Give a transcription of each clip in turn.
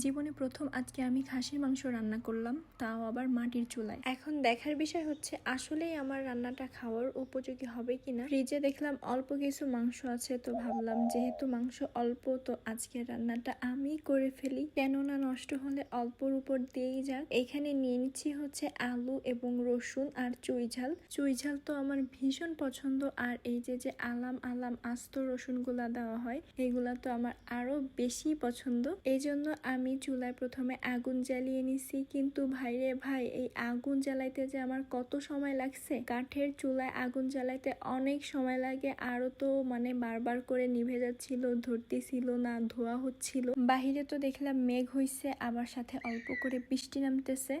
জীবনে প্রথম আজকে আমি খাসির মাংস রান্না করলাম, তাও আবার মাটির চুলায়। এখন দেখার বিষয় হচ্ছে, আসলেই আমার রান্নাটা খাওয়ার উপযোগী হবে কিনা? ফ্রিজে দেখলাম অল্প কিছু মাংস আছে, তো ভাবলাম যেহেতু মাংস অল্প, তো আজকের রান্নাটা আমি করে ফেলি। কেননা নষ্ট হলে অল্পর উপর দিয়েই যাক। এখানে নিয়ে নিচ্ছি হচ্ছে আলু এবং রসুন আর চুই ঝাল। চুই ঝাল তো আমার ভীষণ পছন্দ, আর এই যে যে আলাম আলাম আস্ত রসুনগুলা দেওয়া হয়, এগুলা তো আমার আরও বেশি পছন্দ। এই জন্য আমি চুলায় প্রথমে আগুন জ্বালিয়ে নিছি। কিন্তু ভাইরে ভাই, এই আগুন জ্বালাইতে যে আমার কত সময় লাগছে? কাঠের চুলায় আগুন জ্বালাইতে অনেক সময় লাগে। আরও তো মানে বারবার করে নিভে যাচ্ছিল, ধরতেছিল না, ধোয়া হচ্ছিল। বাহিরে তো দেখলাম মেঘ হইছে, আবার সাথে অল্প করে বৃষ্টি নামতেছে।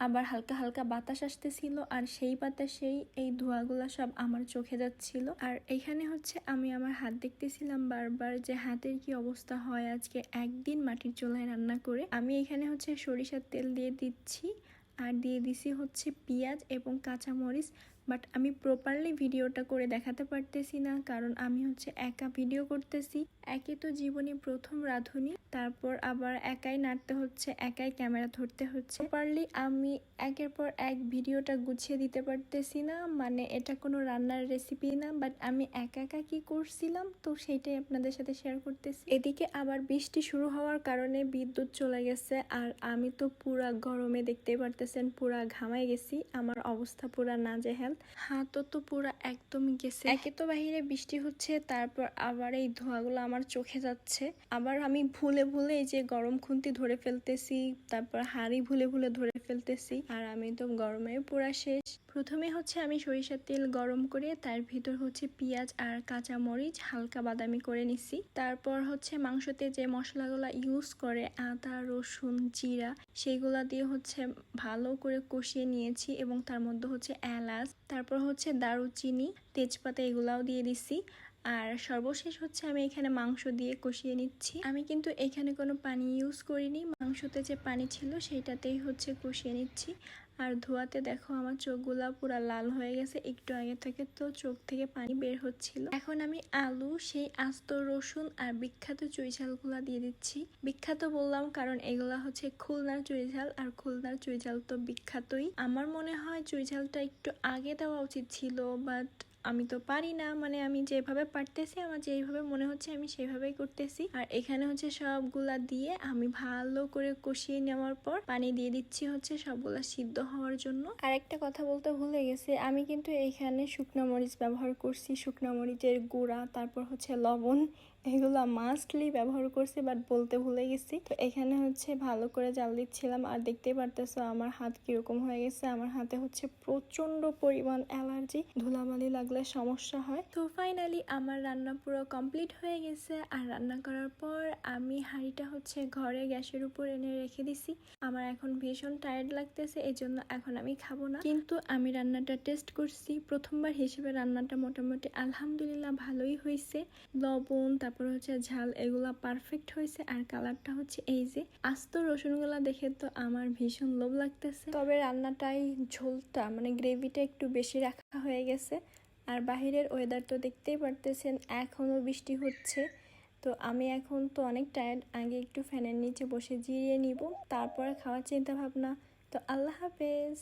আবার হালকা হালকা বাতাস আসতেছিল আর সেই বাতাসেই এই ধোঁয়াগুলো সব আমার চোখে যাচ্ছিল। আর এখানে হচ্ছে আমি আমার হাত দেখতেছিলাম বারবার যে হাতের কি অবস্থা হয় আজকে একদিন মাটির চোলায় রান্না করে। আমি এখানে হচ্ছে সরিষার তেল দিয়ে দিচ্ছি। আর দিয়ে দিছি হচ্ছে পেঁয়াজ এবং কাঁচামরিচ বাট আমি প্রপারলি ভিডিওটা করে দেখাতে পারতেছি না, কারণ আমি হচ্ছে একা ভিডিও করতেছি। একে তো জীবনে প্রথম রাঁধুনি, তারপর আবার একাই নাড়তে হচ্ছে, একাই ক্যামেরা ধরতে হচ্ছে। প্রপারলি আমি একের পর এক ভিডিওটা গুছিয়ে দিতে পারতেছি না মানে এটা কোনো রান্নার রেসিপি না বাট আমি একা একা কি করছিলাম, তো সেইটাই আপনাদের সাথে শেয়ার করতেছি। এদিকে আবার বৃষ্টি শুরু হওয়ার কারণে বিদ্যুৎ চলে গেছে, আর আমি তো পুরা গরমে দেখতেই পারতেছেন পুরা ঘামাই গেছি, আমার অবস্থা পুরা নাজেহাল। হাতও তো পুরা একদমই গেছে। একে তো বাহিরে বৃষ্টি হচ্ছে, তারপর আবার এই ধোঁয়াগুলো আমার চোখে যাচ্ছে। আবার আমি ভুলে ভুলে এই যে গরম খুন্তি ধরে ফেলতেছি, তারপর হাড়ি ভুলে ভুলে ধরে ফেলতেছি, আর আমি তো গরমে পুরা শেষ। প্রথমে হচ্ছে আমি সরিষার তেল গরম করে, তার ভিতর হচ্ছে পেঁয়াজ আর কাঁচা মরিচ হালকা বাদামি করে নিছি। তারপর হচ্ছে মাংসতে যে মশলাগুলো ইউজ করে, আদা, রসুন, জিরা সেইগুলা দিয়ে হচ্ছে ভালো করে কষিয়ে নিয়েছি এবং তার মধ্যে হচ্ছে এলাচ, তারপর হচ্ছে দারুচিনি, তেজপাতা এগুলাও দিয়ে দিছি। আর সর্বশেষ হচ্ছে আমি এখানে মাংস দিয়ে কষিয়ে নিচ্ছি। আমি কিন্তু এখানে কোনো পানি ইউজ করিনি, মাংসতে যে পানি ছিল সেইটাতেই হচ্ছে কষিয়ে নিচ্ছি। আর ধোয়াতে দেখো আমার চোখগুলো পুরা লাল হয়ে গেছে। একটু আগে থেকে তো চোখ থেকে পানি বের হচ্ছিল। এখন আমি আলু, সেই আস্ত রসুন আর বিখ্যাত চুইঝালগুলা দিয়ে দিচ্ছি। বিখ্যাত বললাম কারণ এগুলা হচ্ছে খুলনার চুইঝাল আর খুলনার চুইঝাল তো বিখ্যাতই। আমার মনে হয় চুইঝালটা একটু আগে দেওয়া উচিত ছিল বাট আমি তো পারি না মানে আমি যেভাবে পারতেছি, আমার যেইভাবে মনে হচ্ছে আমি সেইভাবেই করতেছি। আর এখানে হচ্ছে সবগুলা দিয়ে আমি ভালো করে কষিয়ে নেওয়ার পর পানি দিয়ে দিচ্ছি হচ্ছে সবগুলা সিদ্ধ হওয়ার জন্য। আর একটা কথা বলতে ভুলে গেছে, আমি কিন্তু এখানে শুকনো মরিচ ব্যবহার করছি, শুকনো মরিচের গুঁড়া, তারপর হচ্ছে লবণ এগুলো মাস্টলি ব্যবহার করছি বাট বলতে ভুলে গেছি। তো এখানে হচ্ছে ভালো করে জাল দিচ্ছিলাম, আর দেখতেই পারতেছো আমার হাত কীরকম হয়ে গেছে। আমার হাতে হচ্ছে প্রচণ্ড পরিমাণ অ্যালার্জি, ধুলাবালি লাগলে সমস্যা হয়। তো ফাইনালি আমার রান্না পুরো কমপ্লিট হয়ে গেছে, আর রান্না করার পর আমি হাঁড়িটা হচ্ছে ঘরে গ্যাসের উপর এনে রেখে দিছি। আমার এখন ভীষণ টায়ার্ড লাগতেছে এই জন্য এখন আমি খাব না। কিন্তু আমি রান্নাটা টেস্ট করছি। প্রথমবার হিসেবে রান্নাটা মোটামুটি আলহামদুলিল্লাহ ভালোই হয়েছে। লবণ তারপর হচ্ছে ঝাল এগুলা পারফেক্ট হয়েছে আর কালারটা হচ্ছে এই যে আস্ত রসুনগুলা দেখে তো আমার ভীষণ লোভ লাগতেছে। তবে রান্নাটাই ঝোলটা মানে গ্রেভিটা একটু বেশি রাখা হয়ে গেছে। আর বাহিরের ওয়েদার তো দেখতেই পারতেছেন এখনও বৃষ্টি হচ্ছে। তো আমি এখন তো অনেক টায়ার্ড আগে একটু ফ্যানের নিচে বসে জিরিয়ে নিব, তারপরে খাওয়ার চিন্তা ভাবনা তো আল্লাহ হাফেজ।